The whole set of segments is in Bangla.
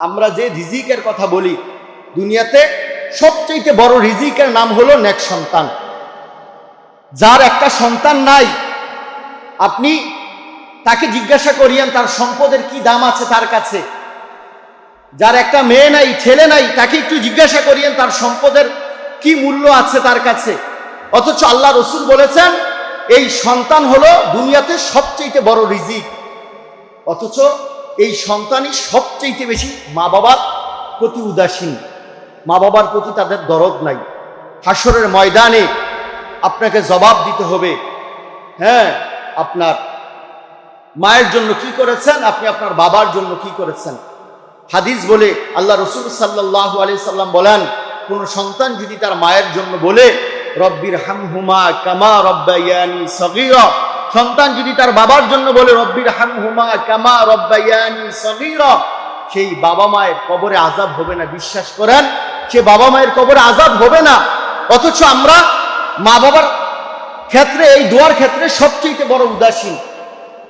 আমরা যে রিজিকের কথা বলি দুনিয়াতে সবচেয়ে বড় রিজিকের নাম হলো নেক সন্তান। যার একটা সন্তান নাই, আপনি তাকে জিজ্ঞাসা করিয়েন, তার সম্পদের কি দাম আছে তার কাছে? যার একটা মেয়ে নাই, ছেলে নাই, তাকে একটু জিজ্ঞাসা করিয়েন, তার সম্পদের কি মূল্য আছে তার কাছে? অথচ আল্লাহ রসুল বলেছেন, এই সন্তান হলো দুনিয়াতে সবচেয়ে বড় রিজিক। অথচ এই সন্তানই সবচেয়ে বেশি মা বাবার প্রতি উদাসীন। মা বাবার প্রতি তাদের দরদ নাই। হাসরের ময়দানে আপনাকে জবাব দিতে হবে হ্যাঁ আপনার মায়ের জন্য কি করেছেন, আপনি আপনার বাবার জন্য কি করেছেন? হাদিস বলে আল্লাহ রসুল সাল্লাহ আলি সাল্লাম বলেন, কোন সন্তান যদি তার মায়ের জন্য বলে রব্বির হামহুমা কামা রব্বাইয়ানি সগীরা সন্তান যদি তার বাবার জন্য বলে, রব্বির হামহুমা কামা রব্বাইয়ানি সগীরা সেই বাবা মায়ের কবরে আজাব হবে না, বিশ্বাস করেন? সে বাবা মায়ের কবরে আজাব হবে না। অথচ আমরা মা বাবার ক্ষেত্রে, এই দোয়ার ক্ষেত্রে সবচেয়ে বড় উদাসীন।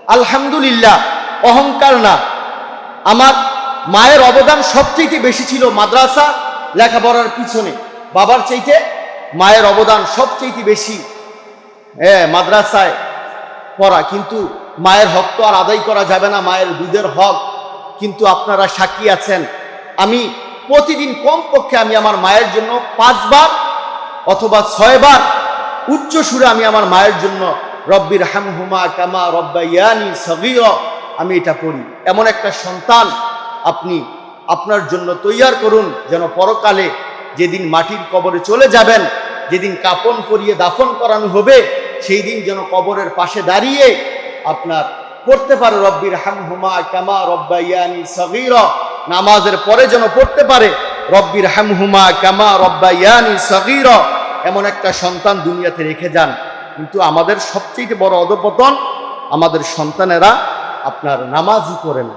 আলহামদুলিল্লাহ, অহংকার না। আমার মায়ের অবদান সবচেয়ে বেশি ছিল মাদ্রাসা লেখাপড়ার পিছনে। বাবার চাইতে মায়ের অবদান সবচেয়ে বেশি হ্যাঁ মাদ্রাসায়। পড়া, কিন্তু মায়ের হক তো আর আদায় করা যাবে না, মায়ের দুধের হক। কিন্তু আপনারা সাক্ষী আছেন, আমি প্রতিদিন কমপক্ষে আমি আমার মায়ের জন্য পাঁচবার অথবা ছয়বার উচ্চ সুরে আমি আমার মায়ের জন্য রব্বির হামহুমা কামা রব্বাইয়ানি সগির, আমি এটা করি এমন একটা সন্তান আপনি আপনার জন্য তৈয়ার করুন, যেন পরকালে যেদিন মাটির কবরে চলে যাবেন, যেদিন কাপন করিয়ে দাফন করানো হবে সেই দিন যেন কবরের পাশে দাঁড়িয়ে আপনার পড়তে পারে রব্বির হামহুমা কামা রব্বাইয়ানি সগির। নামাজের পরে যেন পড়তে পারে রব্বির হামহুমা কামা রব্বাইয়ানি সগির। এমন একটা সন্তান দুনিয়াতে রেখে যান। কিন্তু আমাদের সবচেয়ে বড় অধপতন আমাদের সন্তানেরা আপনার নামাজই করে না।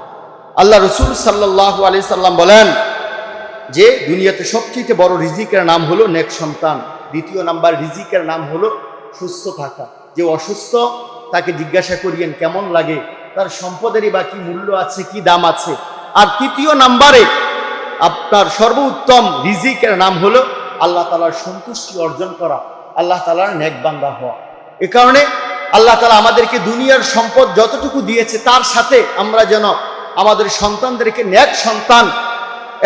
আল্লাহ রসুল সাল্লাহ আলি সাল্লাম বলেন যে, দুনিয়াতে সবচেয়ে বড় রিজিকের নাম হলো নেক সন্তান। দ্বিতীয় নাম্বার রিজিকের নাম হলো সুস্থ থাকা। যে অসুস্থ, তাকে জিজ্ঞাসা করিয়েন, কেমন লাগে? তার সম্পদেরই বা কি মূল্য আছে, কি দাম আছে? আর তৃতীয় নাম্বারে, আপনার সর্বোত্তম রিজিকের নাম হলো আল্লাহ তালার সন্তুষ্টি অর্জন করা, আল্লাহ তালার নেকবান্দা হওয়া। এ কারণে আল্লাহ তালা আমাদেরকে দুনিয়ার সম্পদ যতটুকু দিয়েছে, তার সাথে আমরা যেন আমাদের সন্তানদেরকে ন্যাক সন্তান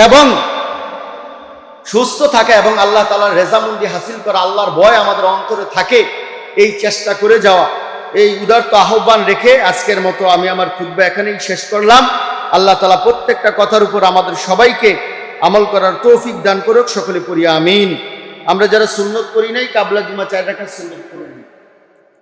এবং সুস্থ থাকা এবং আল্লাহ তালার রেজামন্দি হাসিল করা আল্লাহর ভয় আমাদের অন্তরে থাকে, এই চেষ্টা করে যাওয়া। এই উদার্ত আহ্বান রেখে আজকের মতো আমি আমার ক্ষুদ্র এখানেই শেষ করলাম। আল্লাহ তালা প্রত্যেকটা কথার উপর আমাদের সবাইকে আমল করার তৌফিক দান করুক, সকলে পড়ি আমিন। আমরা যারা সুন্নত করি নাই, কাবলা জুমা চার রাখার সুন্নত করি